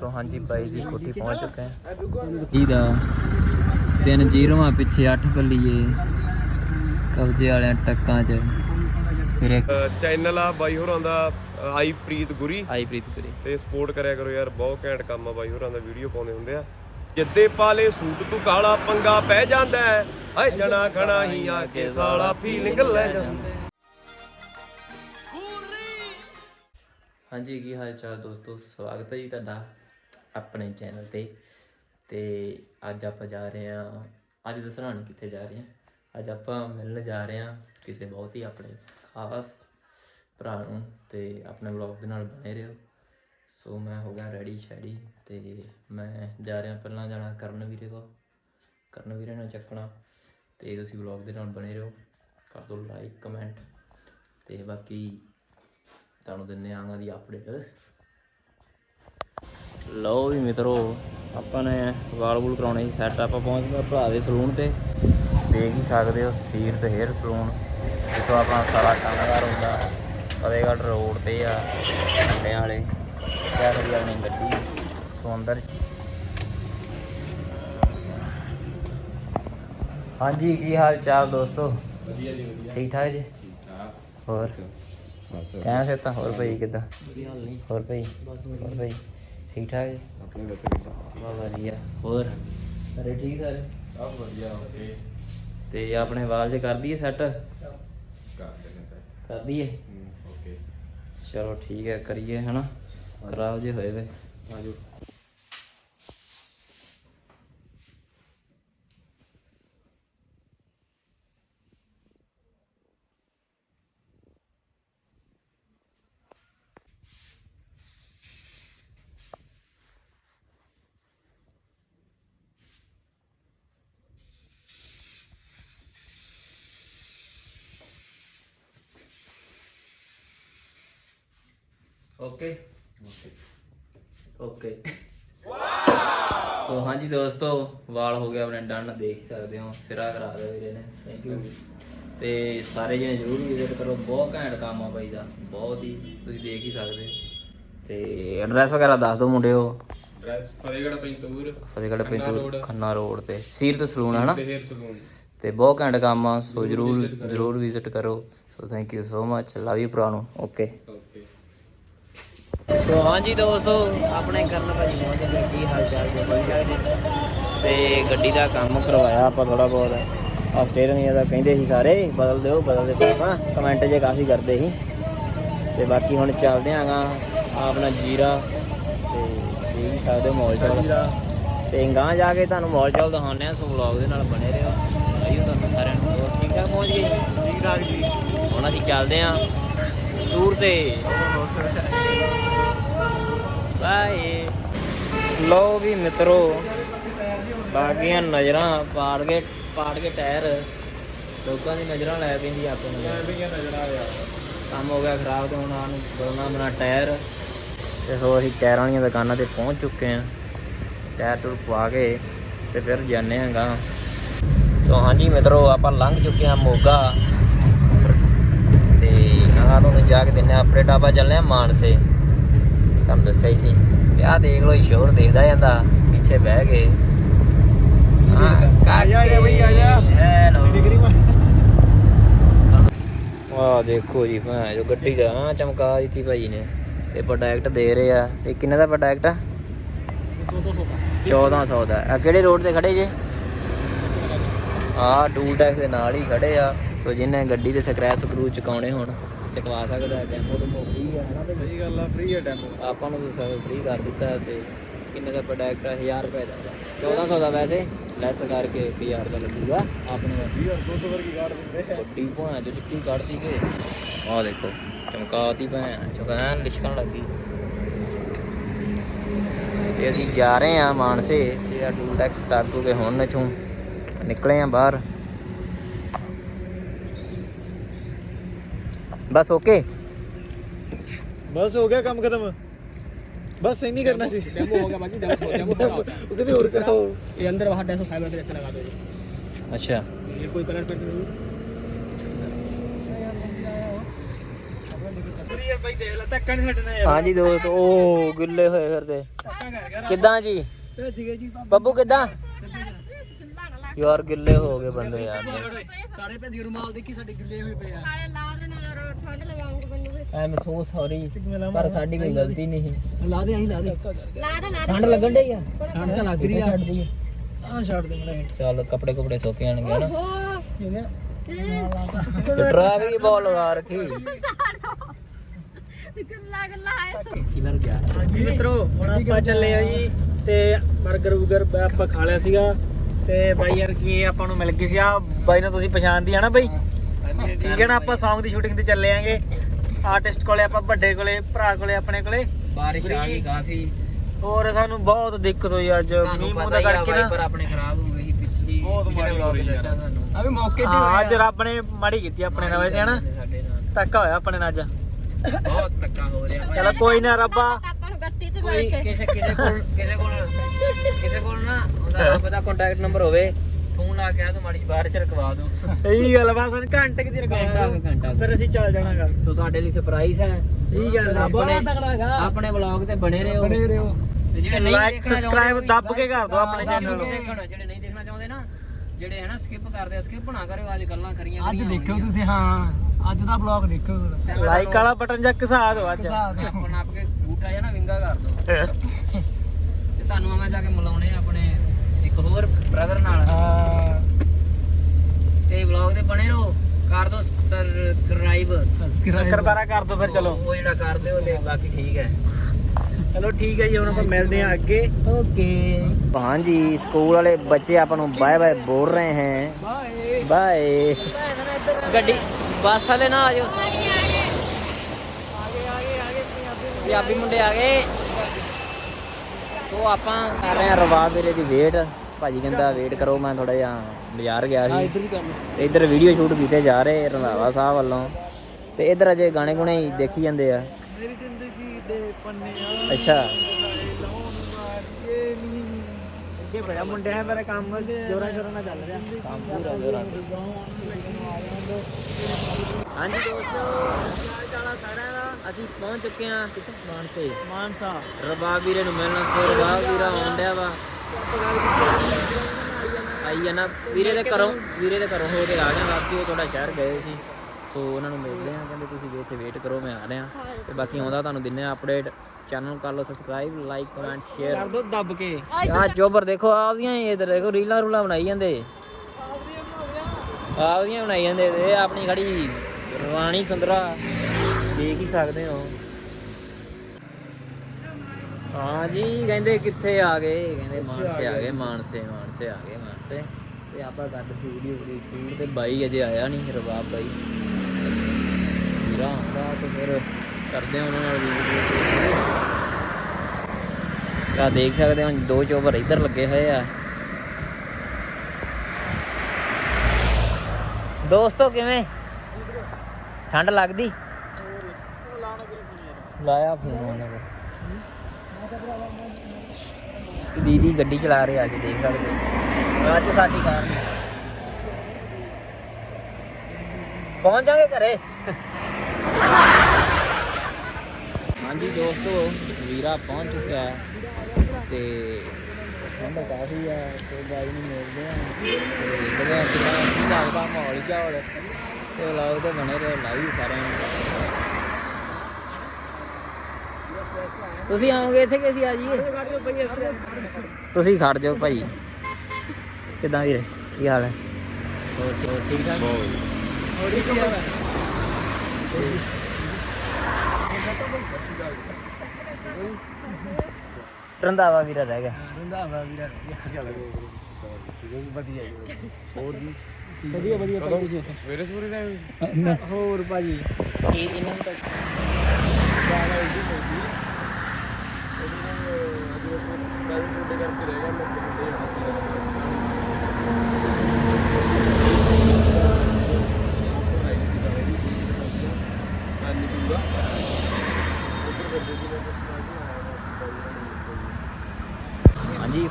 ਸੋ ਹਾਂਜੀ ਬਾਈ ਦੀ ਕੋਠੀ ਪਹੁੰਚ ਚੁੱਕੇ ਹਾਂ। ਇਹਦਾ ਤਿੰਨ ਜ਼ੀਰੋਆਂ ਪਿੱਛੇ 8 ਬੱਲੀਏ ਕਬਜ਼ੇ ਵਾਲਿਆਂ ਟੱਕਾਂ 'ਚ। ਫਿਰ ਇੱਕ ਚੈਨਲ ਆ ਬਾਈ ਹੋਰਾਂ ਦਾ ਆਈ ਪ੍ਰੀਤ ਗੁਰੀ। ਆਈ ਪ੍ਰੀਤ ਕਰੀ ਤੇ ਸਪੋਰਟ ਕਰਿਆ ਕਰੋ ਯਾਰ ਬਹੁਤ ਘੈਂਟ ਕੰਮ ਆ ਬਾਈ ਹੋਰਾਂ ਦਾ ਵੀਡੀਓ ਪਾਉਂਦੇ ਹੁੰਦੇ ਆ। ਜਿੱਦੇ ਪਾਲੇ ਸੂਟ ਤੂੰ ਕਾਲਾ ਪੰਗਾ ਪੈ ਜਾਂਦਾ ਹੈ ਏ ਜਣਾ ਖਣਾ ਹੀ ਆ ਕੇ ਸਾਲਾ ਫੀਲਿੰਗ ਲੈ ਜਾਂਦਾ। ਹਾਂਜੀ, ਕੀ ਹਾਲ ਚਾਲ ਦੋਸਤੋ? ਸਵਾਗਤ ਹੈ ਜੀ ਤੁਹਾਡਾ ਆਪਣੇ ਚੈਨਲ ਤੇ। ਤੇ ਅੱਜ ਆਪਾਂ ਜਾ ਰਹੇ ਹਾਂ, ਅੱਜ ਦੱਸਣਾ ਨਹੀਂ ਕਿੱਥੇ ਜਾ ਰਹੇ ਹਾਂ। ਅੱਜ ਆਪਾਂ ਮਿਲਣ ਜਾ ਰਹੇ ਹਾਂ ਕਿਸੇ ਬਹੁਤ ਹੀ ਆਪਣੇ ਖਾਸ ਭਰਾ ਨੂੰ ਤੇ ਆਪਣੇ ਵਲੌਗ ਦੇ ਨਾਲ ਬਣੇ ਰਹੋ। ਸੋ ਮੈਂ ਹੋ ਗਿਆ ਰੈਡੀ ਸ਼ੈਡੀ ਤੇ ਮੈਂ ਜਾ ਰਿਹਾ ਪਹਿਲਾਂ ਜਾਣਾ ਕਰਨ ਵੀਰੇ ਕੋਲ। ਕਰਨ ਵੀਰੇ ਨੂੰ ਚੱਕਣਾ ਤੇ ਤੁਸੀਂ ਵਲੌਗ ਦੇ ਨਾਲ ਬਣੇ ਰਹੋ। ਕਰ ਦਿਓ ਲਾਈਕ ਕਮੈਂਟ ਤੇ ਬਾਕੀ ਤੁਹਾਨੂੰ ਦਿੰਨੇ ਆਂਗਾ ਦੀ ਅਪਡੇਟ ਲਓ ਵੀ ਮਿੱਤਰੋ ਆਪਾਂ ਨੇ ਵਾਲ ਵੂਲ ਕਰਾਉਣੇ ਸੀ ਸੈੱਟ ਆਪਾਂ ਪਹੁੰਚ ਗਏ ਭਰਾ ਦੇ ਸਲੂਨ ਤੇ। ਦੇਖ ਹੀ ਸਕਦੇ ਹੋ ਸੀਰਤ ਹੇਅਰ ਸਲੂਨ। ਜਿੱਥੋਂ ਆਪਣਾ ਸਾਰਾ ਕੰਮਕਾਰ ਹੁੰਦਾ ਫਤਿਹਗੜ੍ਹ ਰੋਡ ਤੇ ਆ ਕੰਡੇ ਵਾਲੇ। ਕਿਆ ਕਰੀ ਆਪਣੀ ਗੱਡੀ ਸੋ ਅੰਦਰ ਹਾਂਜੀ ਕੀ ਹਾਲ ਚਾਲ ਦੋਸਤੋ? ਵਧੀਆ ਜੀ ਵਧੀਆ। ਠੀਕ ਠਾਕ ਜੀ? ਹੋਰ? ਕਹਿ ਸੇ ਤਾਂ ਹੋਰ ਭਾਈ ਕਿਦਾਂ? ਹੋਰ ਭਾਈ? ਹੋਰ ਭਾਈ? ਠੀਕ ਠਾਕ? ਜੀ ਆਪਣੇ ਬੱਚੇ ਬਹੁਤ ਵਧੀਆ। ਹੋਰ? ਸਾਰੇ ਠੀਕ ਸਾਰੇ? ਸਭ ਵਧੀਆ ਓਕੇ ਤੇ ਆਪਣੇ ਵਾਲ ਜੇ ਕਰ ਦਈਏ ਸੈੱਟ? ਕਰ ਦਈਏ? ਓਕੇ। ਚਲੋ ਠੀਕ ਹੈ ਕਰੀਏ ਹਨਾ। ਖਰਾਬ ਜੇ ਹੋਏ ਵੇ ਆਜੋ। ਓਕੇ ਓਕੇ ਸੋ ਹਾਂਜੀ ਦੋਸਤੋ ਵਾਲ ਹੋ ਗਿਆ ਆਪਣੇ ਡਨ ਦੇਖ ਸਕਦੇ ਹੋ। ਸਿਰਾ ਕਰਾ ਦੇ ਵੀਰੇ ਨੇ। ਥੈਂਕ ਯੂ ਤੇ ਸਾਰੇ ਜਣੇ ਜਰੂਰ ਵਿਜ਼ਿਟ ਕਰੋ। ਬਹੁਤ ਘੈਂਟ ਕੰਮ ਆ ਬਾਈ ਦਾ। ਬਹੁਤ ਹੀ ਤੁਸੀਂ ਦੇਖ ਹੀ ਸਕਦੇ। ਤੇ ਐਡਰੈਸ ਵਗੈਰਾ ਦੱਸ ਦਿਓ ਮੁੰਡਿਓ। ਡਰੈਸ ਫਤਿਹਗੜ੍ਹ ਪੈਂਤੂਰ। ਫਤਿਹਗੜ੍ਹ ਪਿੰਤੂਰ। ਖੰਨਾ ਰੋਡ ਤੇ। ਸੀਰਤ ਸਲੂਨ ਹੈ ਨਾ ਤੇ ਹੇਅਰ ਸਲੂਨ। ਤੇ ਬਹੁਤ ਘੈਂਟ ਕੰਮ ਆ। ਸੋ ਜਰੂਰ ਜਰੂਰ ਵਿਜ਼ਿਟ ਕਰੋ। So thank you so much love you okay okay ਤੋ ਹਾਂਜੀ ਦੋਸਤੋ ਆਪਣੇ ਕਰਨ ਭਾਜੀ ਗਏ ਕੀ ਹਾਲ ਚਾਲ ਜੀ ਤੇ ਗੱਡੀ ਦਾ ਕੰਮ ਕਰਵਾਇਆ ਆਪਾਂ ਥੋੜਾ ਬਹੁਤ। ਆ ਸਟੇਰਿੰਗ ਇਹਦਾ ਕਹਿੰਦੇ ਸੀ ਸਾਰੇ ਬਦਲ ਦਿਓ ਬਦਲ ਦੇ ਪਾਪਾ। ਕਮੈਂਟ ਜੇ ਕਾਫੀ ਕਰਦੇ ਸੀ। ਤੇ ਬਾਕੀ ਹੁਣ ਚੱਲਦੇ ਆਂਗਾ ਆਪਣਾ ਜੀਰਾ ਤੇ ਦੇਖ ਸਕਦੇ ਹੋ ਮੌਲ ਚੌਲ। ਤੇ ਗਾਂ ਜਾ ਕੇ ਤੁਹਾਨੂੰ ਮੌਲ ਚੌਲ ਦਿਖਾਉਂਦੇ ਆ ਸੋ ਵਲੌਗ ਦੇ ਨਾਲ ਬਣੇ ਰਹੋ। ਆਈਓ ਤੁਹਾਨੂੰ ਸਾਰਿਆਂ ਨੂੰ ਹੋਰ ਠੀਕ ਠਾਕ ਪਹੁੰਚ ਗਏ? ਠੀਕ ਠਾਕ ਜੀ। ਹੁਣ ਅਸੀਂ ਚੱਲਦੇ ਆਂ ਟੂਰ ਤੇ। ਬਾਏ। ਲਓ ਵੀ ਮਿੱਤਰੋ ਬਾਗੀਆਂ ਨਜ਼ਰਾਂ ਪਾੜ ਕੇ ਪਾੜ ਕੇ ਟਾਇਰ। ਲੋਕਾਂ ਦੀ ਨਜ਼ਰਾਂ ਲੈ ਪੈਂਦੀ ਆਪਾਂ ਨੂੰ। ਵੀ ਨਜ਼ਰ ਆ ਗਿਆ ਕੰਮ ਹੋ ਗਿਆ ਖਰਾਬ ਤੇ ਹੁਣ ਆਨੂੰ ਬਦਲਣਾ ਬਣਾ ਟਾਇਰ। ਤੇ ਸੋ ਅਸੀਂ ਟਾਇਰਾਂ ਵਾਲੀਆਂ ਦੁਕਾਨਾਂ ਤੇ ਪਹੁੰਚ ਚੁੱਕੇ ਆਂ ਟਾਇਰ ਟੂਰ ਪਵਾ ਕੇ ਤੇ ਫਿਰ ਜਾਂਦੇ ਆਂਗਾ ਸੋ ਹਾਂਜੀ ਮਿੱਤਰੋ ਆਪਾਂ ਲੰਘ ਚੁੱਕੇ ਆਂ ਮੋਗਾ। ਤੇ ਆਹ ਤੁਹਾਨੂੰ ਜਾ ਕੇ ਦਿੰਨੇ ਆਪਣੇ ਟਾਪਾ ਚੱਲਨੇ ਆ ਮਾਨਸੇ। ਤੁਹਾਨੂੰ ਦੱਸਿਆ ਹੀ ਸੀ। ਤੇ ਆਹ ਦੇਖ ਲਓ ਸ਼ੋਰ ਦੇਖਦਾ ਜਾਂਦਾ ਪਿੱਛੇ ਬਹਿ ਕੇ ਆ ਜਾ, ਆ ਜਾ ਬਈ, ਆ ਜਾ। ਹੈਲੋ। ਆਹ ਦੇਖੋ ਜੀ ਭੈਣ ਜੋ ਗੱਡੀ ਦਾ ਆ ਚਮਕਾ ਦਿੱਤੀ ਭਾਈ ਨੇ। ਇਹ ਪ੍ਰੋਡਕਟ ਦੇ ਰਹੇ ਆ। ਇਹ ਕਿੰਨੇ ਦਾ ਪ੍ਰੋਡਕਟ ਆ? 1400 ਦਾ। ਆ ਕਿਹੜੇ ਰੋਡ ਤੇ ਖੜੇ ਜੇ? ਆ ਟੂਲ ਟੈਕਸ ਦੇ ਨਾਲ ਹੀ ਖੜੇ ਆ। ਸੋ ਜਿਹਨੇ ਗੱਡੀ ਦੇ ਸਕ੍ਰੈਚ ਸਕਰੂ ਚੁਕਾਉਣੇ ਹੋਣ। ਚਕਵਾ ਸਕਦਾ ਹੈ ਡੈਮੋ ਤੋਂ ਫ੍ਰੀ ਆ ਹਨਾ ਤੇ ਸਹੀ ਗੱਲ ਆ ਫ੍ਰੀ ਹੈ ਡੈਮੋ ਆਪਾਂ ਨੂੰ ਤਾਂ ਫ੍ਰੀ ਕਰ ਦਿੱਤਾ ਤੇ ਕਿੰਨੇ ਦਾ ਪ੍ਰੋਡਕਟ ਆ? 1000 ਰੁਪਏ ਦਾ। 1400 ਦਾ ਵੈਸੇ ਲੈਸ ਕਰਕੇ 1000 ਦਾ ਲੱਗੂਗਾ ਆਪਣੇ ਨੂੰ 20 200 ਵਰਗੀ ਗਾੜ ਦਿੰਦੇ ਵੱਡੀ ਭੈਣ ਜੋ ਚਿੱਟੀ ਕੱਢਦੀ ਕੇ ਆਹ ਦੇਖੋ ਚਮਕਾਤੀ ਭੈਣ ਚੁਕਾਨ ਲਿਸ਼ਕਣ ਲੱਗੀ। ਤੇ ਅਸੀਂ ਜਾ ਰਹੇ ਹਾਂ ਮਾਨਸੇ ਤੇ ਆ ਟੂਲ ਟੈਕਸ ਟਾਕੂ ਕੇ ਹੁਣ ਇਥੋਂ ਨਿਕਲੇ ਆ ਬਾਹਰ। ਬਸ ਓਕੇ ਬਸ ਹੋ ਗਿਆ ਕੰਮ ਖਤਮ बस सही नहीं करना चाहिए डेमो हो गया बाजी डेमो डेमो खड़ा होता है वो कहते और कहो ये अंदर वहाँ डेसो फाइबर पे ऐसे लगा दो ये। ਅੱਛਾ ये कोई कलर पे नहीं पूरी ਯਾਰ ਬਾਈ ਦੇਖ ਲੈ ਧੱਕਾ ਨਹੀਂ ਛੱਡਣਾ ਯਾਰ ਹਾਂਜੀ ਦੋਸਤ ਉਹ ਗਿੱਲੇ ਹੋਏ ਫਿਰਦੇ ਧੱਕਾ ਕਰ ਗਿਆ ਕਿੱਦਾਂ ਜੀ ਭੇਜ ਗਏ ਜੀ ਬੱਬੂ ਕਿੱਦਾਂ ਯਾਰ ਗਿੱਲੇ ਹੋ ਗਏ ਬੰਦੇ ਯਾਰ ਸਾਰੇ ਭੇਜੀ ਰੁਮਾਲ ਦੇਖੀ ਸਾਡੇ ਗਿੱਲੇ ਹੋਏ ਪਏ ਆ। ਐ ਮੈਂ ਸੋ ਸੌਰੀ ਪਰ ਸਾਡੀ ਕੋਈ ਗਲਤੀ ਨਹੀਂ ਲਾ ਦੇ ਆਹੀਂ ਲਾ ਦੇ। ਠੰਡ ਲੱਗਣ ਡਈ ਆ? ਠੰਡ ਤਾਂ ਲੱਗ ਰਹੀ ਆ। ਛੱਡ ਆ ਛੱਡ ਦੇ ਮੇਰਾ ਚੱਲ ਕੱਪੜੇ ਕੁਪੜੇ ਸੁੱਕ ਜਾਣਗੇ ਹਨਾ ਤੇ ਹੀ ਬਹੁਤ ਲਗਾ ਰੱਖੀ। ਕਿਲਰ ਗਿਆ। ਹਾਂਜੀ ਮਿੱਤਰੋ ਹੁਣ ਆਪਾਂ ਚੱਲੇ ਆ ਜੀ ਤੇ 버ਗਰ ਵਗਰ ਆਪਾਂ ਖਾ ਲਿਆ ਸੀਗਾ। ਤੇ ਬਾਈ ਯਾਰ ਕੀ ਆਪਾਂ ਨੂੰ ਮਿਲ ਗਈ ਸੀ। ਆ ਬਾਈ ਨੂੰ ਤੁਸੀਂ ਪਛਾਣਦੀ ਆ ਨਾ ਬਾਈ? ਠੀਕ ਹੈ ਨਾ ਆਪਾਂ Song ਦੀ ਸ਼ੂਟਿੰਗ ਤੇ ਚੱਲੇ ਆਂਗੇ। ਆਰਟਿਸਟ ਕੋਲੇ ਆਪਾਂ ਵੱਡੇ ਕੋਲੇ ਭਰਾ ਕੋਲੇ ਆਪਣੇ ਕੋਲੇ। ਬਾਰਿਸ਼ ਆ ਗਈ ਕਾਫੀ। ਹੋਰ ਸਾਨੂੰ ਬਹੁਤ ਦਿੱਕਤ ਹੋਈ ਅੱਜ। ਮੀਂਹ ਮੂੰਹ ਦਾ ਕਰਕੇ ਨਾ। ਆਪਣੇ ਖਰਾਬ ਹੋ ਗਈ ਪਿਛਲੀ ਬਹੁਤ ਮਾੜੀ ਹੋ ਰਹੀ ਯਾਰ। ਅਬੇ ਮੌਕੇ ਤੇ ਅੱਜ ਰੱਬ ਨੇ ਮਾੜੀ ਕੀਤੀ ਆਪਣੇ ਨਾਲ ਵੈਸੇ ਹਨਾ? ਧੱਕਾ ਹੋਇਆ ਆਪਣੇ ਨਾਲ ਅੱਜ। ਬਹੁਤ ਧੱਕਾ ਹੋ ਰਿਹਾ। ਚਲੋ ਕੋਈ ਨਾ ਰੱਬਾ। ਕੋਈ ਕਿਸੇ ਕਿਸੇ ਕੋਲ ਕਿਸੇ ਕੋਲ ਕਿਸੇ ਕੋਲ ਨਾ ਉਹਦਾ ਰੱਬ ਦਾ ਕੰਟੈਕਟ ਨੰਬਰ ਹੋਵੇ ਫੋਨ ਲਾ ਕੇ ਆ ਤੂੰ ਮਾੜੀ ਜਿਹੀ ਬਾਰਿਸ਼ ਰਕਵਾ ਦੋ। ਸਹੀ ਗੱਲ ਬਸ ਸਾਨੂੰ ਘੰਟੇ ਕਿ ਘੰਟਾ ਰਕਾਇਆ ਕੁ ਘੰਟਾ ਕੁ। ਫਿਰ ਅਸੀਂ ਚੱਲ ਜਾਣਾਗਾ। ਤੋ ਤੁਹਾਡੇ ਲਈ ਸਰਪ੍ਰਾਈਜ਼ ਹੈ ਸਹੀ ਗੱਲ ਆ। ਆਪਣੇ- ਬਹੁਤ ਤਕੜਾ ਹੈਗਾ। ਆਪਣੇ ਵਲੌਗ ਤੇ ਬਣੇ ਰਹੋ। ਬਣੇ ਰਹੋ। ਤੇ ਜਿਹੜੇ ਨਹੀਂ ਲਾਈਕ ਦੇਖਣਾ ਸਬਸਕ੍ਰਾਈਬ ਚਾਹੁੰਦੇ ਦੱਬ ਕੇ ਕਰ ਦਿਓ ਆਪਣੇ ਦੱਬ ਚੈਨਲ ਕੇ ਨੂੰ। ਦੇਖਣਾ ਜਿਹੜੇ ਨਹੀਂ ਦੇਖਣਾ ਚਾਹੁੰਦੇ ਨਾ ਜਿਹੜੇ ਹਨਾ ਸਕਿਪ ਕਰਦੇ ਆ ਸਕਿਪ ਨਾ ਕਰਿਓ ਅੱਜ ਗੱਲਾਂ ਕਰੀਆਂ ਅੱਜ ਕਰੀਆਂ ਦੇਖਿਓ ਤੁਸੀਂ ਹਾਂ। ਅੱਜ ਦਾ ਬਲੌਗ ਦੇਖੋ ਲਾਈਕ ਵਾਲਾ ਬਟਨ ਜਾਂ ਘਸਾ ਦਿਓ ਅੱਜ। ਆਪਣਾ ਆਪ ਕੇ ਬੂਟਾ ਜਿਹਾ ਨਾ ਵਿੰਗਾ ਕਰ ਦੋ। ਤੇ ਤੁਹਾਨੂੰ ਮੈਂ ਜਾ ਕੇ ਮਿਲਾਉਣੇ ਆ ਆਪਣੇ ਇੱਕ ਹੋਰ ਬ੍ਰਦਰ ਨਾਲ। ਹਾਂ। ਤੇ ਵਲੌਗ ਤੇ ਬਣੇ ਰਹੋ। ਕਰ ਦੋ ਸਬਸਕ੍ਰਾਈਬ ਸ਼ੱਕਰ ਪਾਰਾ ਕਰ ਦਿਓ ਫਿਰ ਚਲੋ। ਉਹ ਜਿਹੜਾ ਕਰ ਦਿਓ ਤੇ ਬਾਕੀ ਠੀਕ ਹੈ। ਚਲੋ ਠੀਕ ਹੈ ਜੀ ਹੁਣ ਆਪਾਂ ਮਿਲਦੇ ਹਾਂ ਅੱਗੇ। ਓਕੇ। ਹਾਂਜੀ ਸਕੂਲ ਵਾਲੇ ਬੱਚੇ ਆਪਾਂ ਨੂੰ ਬਾਏ ਬਾਏ ਬੋਲ ਰਹੇ ਹਨ ਬਾਏ। ਬਾਏ। ਗੱਡੀ ਬੱਸ ਵਾਲੇ ਨਾ ਆ ਜਾਓ। ਪੰਜਾਬੀ ਮੁੰਡੇ ਆ ਗਏ। ਸੋ ਆਪਾਂ ਕਰ ਰਹੇ ਹਾਂ ਰਵਾਬ ਵੇਲੇ ਦੀ ਵੇਟ ਭਾਜੀ ਕਹਿੰਦਾ ਵੇਟ ਕਰੋ ਮੈਂ ਥੋੜਾ ਜਿਹਾ ਬਾਜ਼ਾਰ ਗਿਆ ਸੀ। ਇੱਧਰ ਵੀ ਕੰਮ ਤੇ ਇੱਧਰ ਵੀਡੀਓ ਸ਼ੂਟ ਕੀਤੇ ਜਾ ਰਹੇ ਰੰਧਾਵਾ ਸਾਹਿਬ ਵੱਲੋਂ। ਤੇ ਇੱਧਰ ਅਜੇ ਗਾਣੇ ਗੁਣੇ ਹੀ ਦੇਖੀ ਜਾਂਦੇ ਆ। ਮੇਰੀ ਜ਼ਿੰਦਗੀ ਦੇ ਪੰਨੇ ਆ। ਅੱਛਾ। ਅੱਗੇ ਬੜਾ ਮੁੰਡੇ ਹੈ ਮੇਰਾ ਕੰਮ ਜੋਰਾਂ ਸ਼ੋਰਾਂ ਨਾਲ ਚੱਲ ਰਿਹਾ। ਕੰਮ ਪੂਰਾ ਜੋਰਾਂ ਹਾਂਜੀ ਦੋਸਤੋ ਚਾਲ ਚਾਲਾ ਸਾਰਿਆਂ ਦਾ? ਅਸੀਂ ਪਹੁੰਚ ਚੁੱਕੇ ਹਾਂ ਕਿੱਥੇ ਮਾਨਸੇ ਮਾਨਸਾ ਰਬਾਬ ਵੀਰੇ ਨੂੰ ਮਿਲਣਾ ਸੋ। ਰਬਾਬ ਵੀਰਾ ਆਉਣ ਡਿਆ ਵਾ। ਆਈ ਨਾ। ਵੀਰੇ ਦੇ ਘਰੋਂ ਵੀਰੇ ਦੇ ਘਰੋਂ ਹੋ ਕੇ ਆ ਗਿਆ। ਵਾਪਸੀ ਉਹ ਤੁਹਾਡਾ ਸ਼ਹਿਰ ਗਏ ਸੀ। ਸੋ ਉਹਨਾਂ ਨੂੰ ਮਿਲਦੇ ਆ ਕਹਿੰਦੇ ਤੁਸੀਂ ਇੱਥੇ ਵੇਟ ਕਰੋ ਮੈਂ ਆ ਰਿਹਾ। ਤੇ ਬਾਕੀ ਆਉਂਦਾ ਤੁਹਾਨੂੰ ਦਿੰਨੇ ਆ ਅਪਡੇਟ ਚੈਨਲ ਨੂੰ ਕਰ ਲਓ ਸਬਸਕ੍ਰਾਈਬ ਲਾਈਕ ਕਮੈਂਟ ਕਰ ਸ਼ੇਅਰ ਦੋ ਦੱਬ ਕੇ। ਆ ਜੋਬਰ ਦੇਖੋ ਆਪਦੀਆਂ ਹੀ ਇਧਰ ਦੇਖੋ ਰੀਲਾਂ ਰੂਲਾਂ ਬਣਾਈ ਜਾਂਦੇ। ਆਪਦੀਆਂ ਬਣਾਈ ਜਾਂਦੇ ਇਹ ਆਪਣੀ ਖੜੀ ਰਾਣੀ ਸੁੰਦਰਾ। ਦੇਖ ਹੀ ਸਕਦੇ ਹੋ। ਹਾਂ ਜੀ ਕਹਿੰਦੇ ਕਿੱਥੇ ਆ ਗਏ? ਕਹਿੰਦੇ ਮਾਨਸੇ ਆ ਗਏ? ਮਾਨਸੇ ਮਾਨਸੇ ਆ ਗਏ ਮਾਨਸੇ। ਤੇ ਆਪਾਂ ਕਰਦੇ ਸੀ ਵੀਡੀਓ ਵੀਡੀਓ ਤੇ ਬਾਈ ਅਜੇ ਆਇਆ ਨਹੀਂ ਰਬਾਬ ਬਾਈ। ਵੀਰਾ ਆਉਂਦਾ ਤੇ ਫਿਰ ਕਰਦੇ ਹਾਂ ਉਹਨਾਂ ਨਾਲ ਵੀਡੀਓ ਆ ਦੇਖ ਸਕਦੇ ਹੋ, ਦੋ ਚੋਬਰ ਇੱਧਰ ਲੱਗੇ ਹੋਏ ਆ। ਦੋਸਤੋ, ਕਿਵੇਂ? ਠੰਡ ਲੱਗਦੀ? ਲਾਇਆ ਫੋਨ ਉਹਨਾਂ ਕੋਲ ਦੀਦੀ ਗੱਡੀ ਚਲਾ ਰਹੇ ਅੱਜ ਦੇਖ ਸਕਦੇ ਅੱਜ ਸਾਡੀ ਕਾਰ ਪਹੁੰਚ ਜਾਗੇ ਘਰੇ? ਹਾਂਜੀ ਦੋਸਤੋ ਵੀਰਾ ਪਹੁੰਚ ਚੁੱਕਿਆ ਹੈ ਤੇ ਠੰਡ ਕਾਫੀ ਆ ਤੇ ਬਾਈ ਨੂੰ ਮਿਲਦੇ ਆ ਤੇ ਆ ਕਿੰਨਾ ਕੀ ਲੱਗਦਾ ਮਾਹੌਲ ਚਾਹੌਲ ਤੇ ਵਲੌਗ ਤੇ ਬਣੇ ਰਹੋ ਲਾਈਵ ਸਾਰਿਆਂ ਨੂੰ। ਤੁਸੀਂ ਆਓਗੇ ਇੱਥੇ ਕਿ ਅਸੀਂ ਆ ਜਾਈਏ? ਤੁਸੀਂ ਖੜ ਜਾਓ ਭਾਈ। ਕਿਦਾਂ ਵੀਰੇ ਕੀ ਹਾਲ ਹੈ? ਹੋਰ ਹੋਰ ਠੀਕ ਠਾਕ? ਰੰਦਾਵਾ ਵੀਰਾ ਰਹਿ ਗਿਆ। ਰੰਧਾਵਾ ਵੀਰਾ ਵਧੀਆ ਹੋਰ ਵੀ ਵਧੀਆ ਵਧੀਆ ਭਾਈ ਦੱਸੋ? ਸਵੇਰੇ ਸਵੇਰੇ ਸੀ? ਹੋਰ ਭਾਜੀ? ਇਹ ਇਹਨਾਂ ਨੂੰ ਤਾਂ ਗਾਣਾ ਇਹਦੀ ਪੈਂਦੀ ਇਹਦੀ ਨਾਲ ਅੱਜ ਤੁਹਾਡੇ ਕਰਕੇ ਰਹਿ ਗਿਆ ਮੈਂ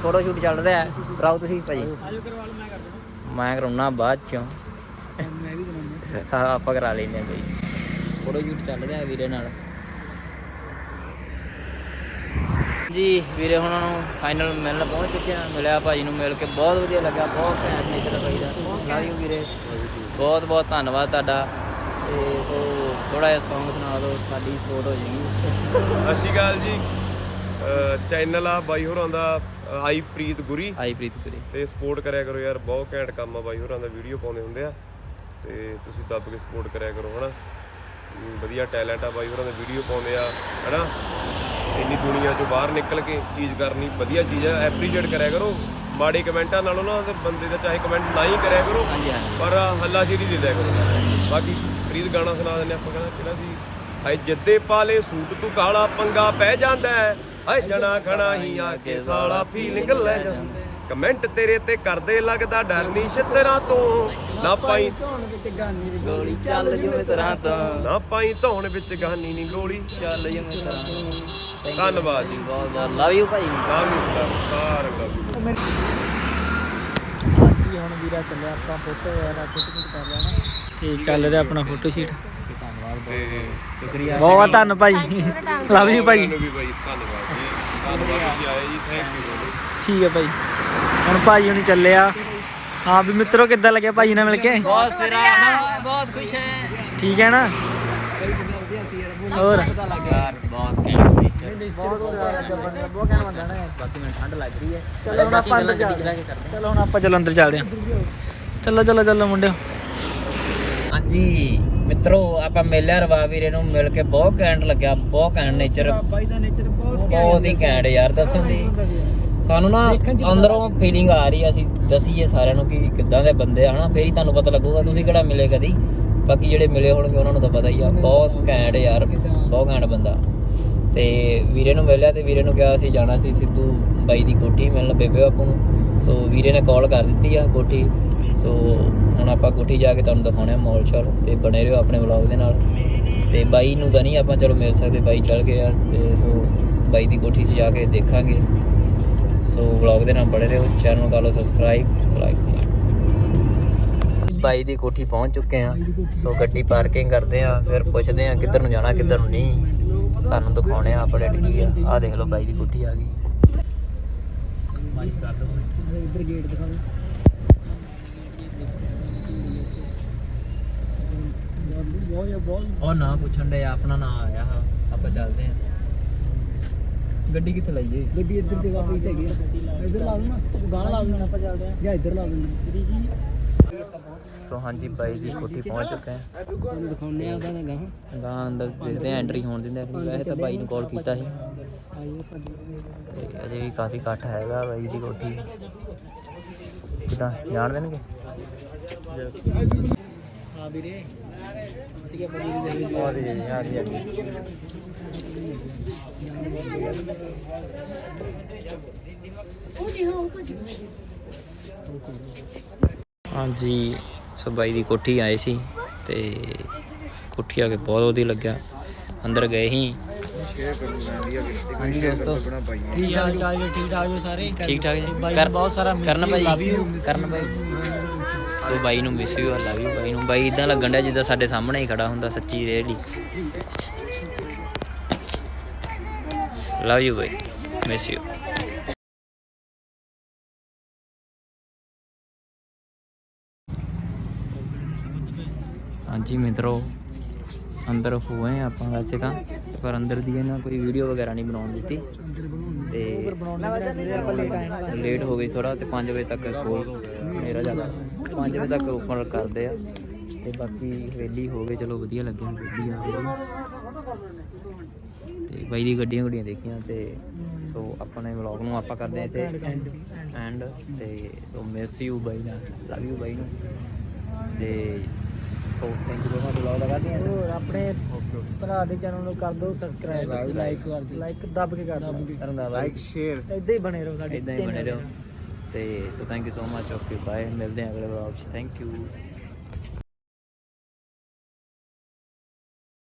ਫੋਟੋ ਸ਼ੂਟ ਚੱਲ ਰਿਹਾ ਹੈ। ਕਰਾਓ ਤੁਸੀਂ ਭਾਜੀ। ਮੈਂ ਕਰਾਉਣਾ ਬਾਅਦ ਚੋਂ। ਮੈਂ ਵੀ ਕਰਾਉਣਾ ਹਾਂ, ਆਪਾਂ ਕਰਾ ਲੈਂਦੇ ਹਾਂ ਭਾਈ ਫੋਟੋ ਸ਼ੂਟ ਚੱਲ ਰਿਹਾ ਵੀਰੇ ਨਾਲ। ਜੀ, ਵੀਰੇ ਉਹਨਾਂ ਨੂੰ ਫਾਈਨਲ ਮਿਲਣ ਪਹੁੰਚ ਚੁੱਕੇ ਆ ਮਿਲਿਆ ਭਾਜੀ ਨੂੰ ਮਿਲ ਕੇ ਬਹੁਤ ਵਧੀਆ ਲੱਗਾ, ਬਹੁਤ ਘੈਂਟ ਨਿਕਲ ਭਾਈ ਦਾ। ਲਾਈਓ ਵੀਰੇ। ਬਹੁਤ ਬਹੁਤ ਧੰਨਵਾਦ ਤੁਹਾਡਾ। ਤੇ ਉਹ ਥੋੜਾ ਜਿਹਾ ਸੌਂਗ ਸੁਣਾ ਦਿਓ, ਸਾਡੀ ਫੋਟੋ ਹੋ ਜਾਏਗੀ ਸਤਿ ਸ਼੍ਰੀ ਅਕਾਲ ਜੀ। ਚੈਨਲ ਆ ਬਾਈ ਹੋਰਾਂ ਦਾ। ਆਈ ਪ੍ਰੀਤ ਗੁਰੀ। ਆਈ ਪ੍ਰੀਤ ਕਰੇ ਤੇ ਸਪੋਰਟ ਕਰਿਆ ਕਰੋ ਯਾਰ ਬਹੁਤ ਘੈਂਟ ਕੰਮ ਆ ਬਾਈ ਹੋਰਾਂ ਦਾ ਵੀਡੀਓ ਪਾਉਂਦੇ ਹੁੰਦੇ ਆ। ਤੇ ਤੁਸੀਂ ਦੱਬ ਕੇ ਸਪੋਰਟ ਕਰਿਆ ਕਰੋ ਹਨਾ? ਵਧੀਆ ਟੈਲੈਂਟ ਆ ਬਾਈ ਹੋਰਾਂ ਦਾ ਵੀਡੀਓ ਪਾਉਂਦੇ ਆ ਹਨਾ? ਇੰਨੀ ਦੁਨੀਆ ਚੋਂ ਬਾਹਰ ਨਿਕਲ ਕੇ ਚੀਜ਼ ਕਰਨੀ ਵਧੀਆ ਚੀਜ਼ ਆ ਐਪਰੀਸ਼ੀਏਟ ਕਰਿਆ ਕਰੋ। ਮਾੜੇ ਕਮੈਂਟਾਂ ਨਾਲੋਂ ਨਾ ਤੇ ਬੰਦੇ ਦਾ ਚਾਹੇ ਕਮੈਂਟ ਨਾ ਹੀ ਕਰਿਆ ਕਰੋ ਪਰ ਹੱਲਾ ਸ਼ੇਰੀ ਦੇ ਦਿਆ ਕਰੋ। ਬਾਕੀ ਪ੍ਰੀਤ ਗਾਣਾ ਸੁਣਾ ਦਿੰਦੇ ਆਪਾਂ ਕਹਿੰਦਾ ਕਿਹੜਾ ਸੀ ਹਾਏ ਜਿੱਦੇ ਪਾਲੇ ਸੂਟ ਤੂੰ ਕਾਲਾ ਪੰਗਾ ਪੈ ਜਾਂਦਾ ਹੈ ਹਾਏ ਜਣਾ ਖਣਾ ਹੀ ਆ ਕੇ ਸਾਲਾ ਫੀਲਿੰਗ ਲੈ ਜਾਂਦਾ ਕਮੈਂਟ ਤੇਰੇ ਤੇ ਕਰਦੇ ਲੱਗਦਾ ਡਰ ਨਹੀਂ ਛਿੱਤਰਾਂ ਤੋਂ। ਨਾ ਪਾਈ ਧੋਣ ਵਿੱਚ ਗਾਨੀ ਦੀ ਗੋਲੀ ਚੱਲ ਜਿਵੇਂ ਤਰ੍ਹਾਂ ਤੋਂ। ਨਾ ਪਾਈ ਧੌਣ ਵਿੱਚ ਗਾਨੀ ਨਹੀਂ ਗੋਲੀ। ਚੱਲ ਜਿਵੇਂ ਤਰ੍ਹਾਂ ਤੋਂ। ਧੰਨਵਾਦ ਜੀ। ਬਹੁਤ ਬਹੁਤ ਲਵ ਯੂ ਭਾਈ। ਕਾਮੀ ਸਾਰ ਲਵ ਹਾਂਜੀ ਹੁਣ ਵੀਰਾ ਚੱਲਿਆ ਆਪਾਂ ਫੋਟੋ ਵਗੈਰਾ ਫੋਟੋ ਸ਼ੂਟ ਕਰ ਲੈਣਾ। ਤੇ ਚੱਲ ਰਿਹਾ ਆਪਣਾ ਫੋਟੋ ਸ਼ੂਟ। ਤੇ ਸ਼ੁਕਰੀਆ। ਬਹੁਤ ਧੰਨ ਭਾਈ। ਲਵ ਯੂ ਭਾਈ। ਤੁਹਾਨੂੰ ਵੀ ਬਾਈ ਧੰਨਵਾਦ ਜੀ ਧੰਨਵਾਦ ਤੁਸੀਂ ਆਏ ਜੀ ਥੈਂਕ ਯੂ ਠੀਕ ਹੈ ਭਾਈ। ਹੁਣ ਭਾਈ ਹੁਣੀ ਚੱਲਿਆ। ਹਾਂ ਵੀ ਮਿੱਤਰੋ ਕਿੱਦਾਂ ਲੱਗਿਆ ਭਾਈ ਨਾਲ ਮਿਲ ਕੇ? ਬਹੁਤ ਸਿਰਾ। ਬਹੁਤ ਖੁਸ਼ ਹੈ। ਠੀਕ ਹੈ ਨਾ? ਹੋਰ? ਪਤਾ ਲੱਗ ਯਾਰ ਬਹੁਤ ਘੈਂਟ ਬਹੁਤ ਕਹਿਣਾ ਬੰਦਾ ਨਾ ਬਾਕੀ ਮੈਨੂੰ ਠੰਡ ਲੱਗ ਰਹੀ ਹੈ। ਚਲੋ ਹੁਣ ਆਪਾਂ ਅੰਦਰ ਗੱਡੀ ਚਲਾ ਕੇ ਕਰਦੇ ਚਲੋ ਹੁਣ ਆਪਾਂ ਚਲੋ ਅੰਦਰ ਚੱਲਦੇ ਹਾਂ। ਚਲੋ ਚਲੋ ਚਲੋ ਮੁੰਡਿਓ। ਹਾਂਜੀ। ਮਿੱਤਰੋ ਆਪਾਂ ਮੇਲਿਆ ਰਵਾ ਵੀਰੇ ਨੂੰ ਮਿਲ ਕੇ ਬਹੁਤ ਘੈਂਟ ਲੱਗਿਆ ਬਹੁਤ ਘੈਂਟ ਨੇਚਰ ਬਾਈ ਦਾ ਨੇਚਰ ਬਹੁਤ ਬਹੁਤ ਹੀ ਘੈਂਟ ਯਾਰ ਦੱਸਣ ਦੀ ਸਾਨੂੰ ਨਾ ਅੰਦਰੋਂ ਫੀਲਿੰਗ ਆ ਰਹੀ ਅਸੀਂ ਦਸੀਏ ਸਾਰਿਆਂ ਨੂੰ ਕਿ ਕਿੱਦਾਂ ਦੇ ਬੰਦੇ ਆ ਹਨਾ? ਫੇਰ ਹੀ ਤੁਹਾਨੂੰ ਪਤਾ ਲੱਗੂਗਾ ਤੁਸੀਂ ਕਿਹੜਾ ਮਿਲੇ ਕਦੀ। ਬਾਕੀ ਜਿਹੜੇ ਮਿਲੇ ਹੋਣਗੇ ਉਹਨਾਂ ਨੂੰ ਤਾਂ ਪਤਾ ਹੀ ਆ। ਬਹੁਤ ਘੈਂਟ ਯਾਰ ਬਹੁਤ ਘੈਂਟ ਬੰਦਾ। ਤੇ ਵੀਰੇ ਨੂੰ ਮਿਲਿਆ ਤੇ ਵੀਰੇ ਨੂੰ ਕਿਹਾ ਅਸੀਂ ਜਾਣਾ ਸੀ ਸਿੱਧੂ ਬਾਈ ਦੀ ਕੋਠੀ ਮਿਲਣ, ਬੇਬੇ ਬਾਪੂ ਨੂੰ। ਸੋ ਵੀਰੇ ਨੇ ਕਾਲ ਕਰ ਦਿੱਤੀ ਆ ਕੋਠੀ। ਸੋ ਹੁਣ ਆਪਾਂ ਕੋਠੀ ਜਾ ਕੇ ਤੁਹਾਨੂੰ ਦਿਖਾਉਣੇ ਆ ਮੌਲ ਸ਼ੌਲ ਤੇ ਬਣੇ ਰਹੋ ਆਪਣੇ ਵਲੌਗ ਦੇ ਨਾਲ। ਤੇ ਬਾਈ ਨੂੰ ਤਾਂ ਨਹੀਂ ਆਪਾਂ ਚਲੋ ਮਿਲ ਸਕਦੇ, ਬਾਈ ਚਲ ਗਏ ਆ ਤੇ ਸੋ ਬਾਈ ਦੀ ਕੋਠੀ 'ਚ ਜਾ ਕੇ ਦੇਖਾਂਗੇ। ਸੋ ਵਲੌਗ ਦੇ ਨਾਲ ਬਣੇ ਰਹੋ ਚੈਨਲ ਕਰ ਲਓ ਸਬਸਕ੍ਰਾਈਬ ਲਾਈਕ ਬਾਈ ਦੀ ਕੋਠੀ ਪਹੁੰਚ ਚੁੱਕੇ ਆ। ਸੋ ਗੱਡੀ ਪਾਰਕਿੰਗ ਕਰਦੇ ਆ, ਫਿਰ ਪੁੱਛਦੇ ਆ ਕਿੱਧਰ ਨੂੰ ਜਾਣਾ, ਕਿੱਧਰ ਨੂੰ ਨਹੀਂ। ਤੁਹਾਨੂੰ ਦਿਖਾਉਣੇ ਆ ਅਪਡੇਟ ਕੀ ਆ। ਆਹ ਦੇਖ ਲਓ ਬਾਈ ਦੀ ਕੋਠੀ ਆ ਗਈ। ਮਾਈਕ ਕਰ ਦਿਓ ਇੱਧਰ ਗੇਟ ਦਿਖਾ ਦੇ ਬਹੁਤ ਬਹੁਤ ਉਹ ਨਾ ਪੁੱਛਣ ਦੇ ਆਪਣਾ ਨਾਂ ਆਇਆ ਹਾ। ਆਪਾਂ ਚੱਲਦੇ ਆ। ਗੱਡੀ ਕਿੱਥੇ ਲਾਈਏ ਗੱਡੀ ਇੱਧਰ ਦੀ ਵਾਪਸ ਇੱਥੇ ਹੈਗੀ ਆ। ਇੱਧਰ ਲਾ ਦੇਣਾ ਗਾਣਾ ਲਾ ਦੇਣਾ ਆਪਾਂ ਚੱਲਦੇ ਆ। ਜਾਂ ਇੱਧਰ ਲਾ ਜੀ ਜੀ ਸੋ ਹਾਂਜੀ ਬਾਈ ਦੀ ਕੋਠੀ ਪਹੁੰਚ ਚੁੱਕੇ ਆ ਤੁਹਾਨੂੰ ਦਿਖਾਉਣੇ ਆ ਉਹਦਾ ਗਾਹ ਗਾਂ ਅੰਦਰ ਦੇਖਦੇ ਆ ਐਂਟਰੀ ਹੋਣ ਦਿੰਦੇ ਆ ਕਿ ਨਹੀਂ। ਵੈਸੇ ਤਾਂ ਬਾਈ ਨੂੰ ਕਾਲ ਕੀਤਾ ਸੀ। ਆਈਏ ਤੇ ਅਜੇ ਵੀ ਕਾਫੀ ਇਕੱਠ ਹੈਗਾ ਬਾਈ ਦੀ ਕੋਠੀ। ਕਿਦਾਂ ਜਾਣ ਦੇਣਗੇ? ਹਾਂ ਵੀਰੇ। ਠੀਕ ਹੈ ਬੜੀ ਦੇ ਉਹ ਜੀ ਆ ਰਹੀ ਆ ਹਾਂਜੀ। ਸੋ ਬਾਈ ਦੀ ਕੋਠੀ ਆਏ ਸੀ ਤੇ ਕੋਠੀ ਆ ਕੇ ਬਹੁਤ ਵਧੀਆ ਲੱਗਿਆ। ਅੰਦਰ ਗਏ ਹੀ ਹਾਂਜੀ ਦੋਸਤੋ। ਠੀਕ ਠਾਕ ਚਾਲ ਜੀ? ਠੀਕ ਠਾਕ ਜੀ ਸਾਰੇ? ਠੀਕ ਠਾਕ ਜੀ। ਬਾਈ ਕਰ ਨੂੰ ਬਹੁਤ ਸਾਰਾ ਕਰਨ you, ਭਾਈ। ਕਰਨ ਭਾਈ ਸੋ ਬਾਈ ਨੂੰ ਮਿਸ ਯੂ ਲਵ ਯੂ ਬਾਈ ਨੂੰ ਬਾਈ ਇਦਾਂ ਲੱਗਣ ਡਿਆ ਜਿੱਦਾਂ ਸਾਡੇ ਸਾਹਮਣੇ ਹੀ ਖੜਾ ਹੁੰਦਾ ਸੱਚੀ ਰੇਲੀ ਲਵ ਯੂ ਬਾਈ। ਮਿਸ ਯੂ ਹਾਂਜੀ ਮਿੱਤਰੋ, ਅੰਦਰ ਹੋਏ ਆ ਆਪਾਂ ਵੈਸੇ ਤਾਂ, ਪਰ ਅੰਦਰ ਦੀ ਇਹਨਾਂ ਕੋਈ ਵੀਡੀਓ ਵਗੈਰਾ ਨਹੀਂ ਬਣਾਉਣ ਦਿੱਤੀ। ਤੇ ਲੇਟ ਹੋ ਗਈ ਥੋੜਾ ਤੇ 5 ਵਜੇ ਤੱਕ ਖੋਲ ਮੇਰਾ ਜ਼ਿਆਦਾ। 5 ਵਜੇ ਤੱਕ ਓਪਨ ਕਰਦੇ ਆ। ਤੇ ਬਾਕੀ ਹਵੇਲੀ ਹੋ ਗਏ, ਚਲੋ ਵਧੀਆ ਲੱਗਿਆ ਹਵੇਲੀ ਆ ਗਈ। ਤੇ ਬਾਈ ਦੀ ਗੱਡੀਆਂ ਗੁੱਡੀਆਂ ਦੇਖੀਆਂ ਤੇ ਸੋ ਆਪਣੇ ਵਲੌਗ ਨੂੰ ਆਪਾਂ ਕਰਦੇ ਆ ਇੱਥੇ ਐਂਡ ਤੇ ਸੋ ਮਿਸ ਯੂ ਬਾਈ ਦਾ ਲਵ ਯੂ ਬਾਈ ਨੂੰ। ਤੇ ਥੈਂਕ ਯੂ ਬਹੁਤ ਵਲੌਗ ਲਗਾਦੇ ਆ ਹੋਰ ਆਪਣੇ ਭਰਾ ਦੇ ਚੈਨਲ ਨੂੰ ਕਰ ਦਿਓ ਸਬਸਕ੍ਰਾਈਬ ਲਾਈਕ ਕਰ ਦਿਓ। ਲਾਈਕ ਦੱਬ ਕੇ ਕਰ ਦਿਓ। ਕਰਨ ਦਾ ਲਾਈਕ ਸ਼ੇਅਰ ਇਦਾਂ ਹੀ ਬਣੇ ਰਹੋ ਸਾਡੇ। ਇਦਾਂ ਹੀ ਬਣੇ ਰਹੋ। ਤੇ so thank you so much okay bye ਮਿਲਦੇ ਹਾਂ ਅਗਲੇ ਵਲੌਗ 'ਚ। Thank you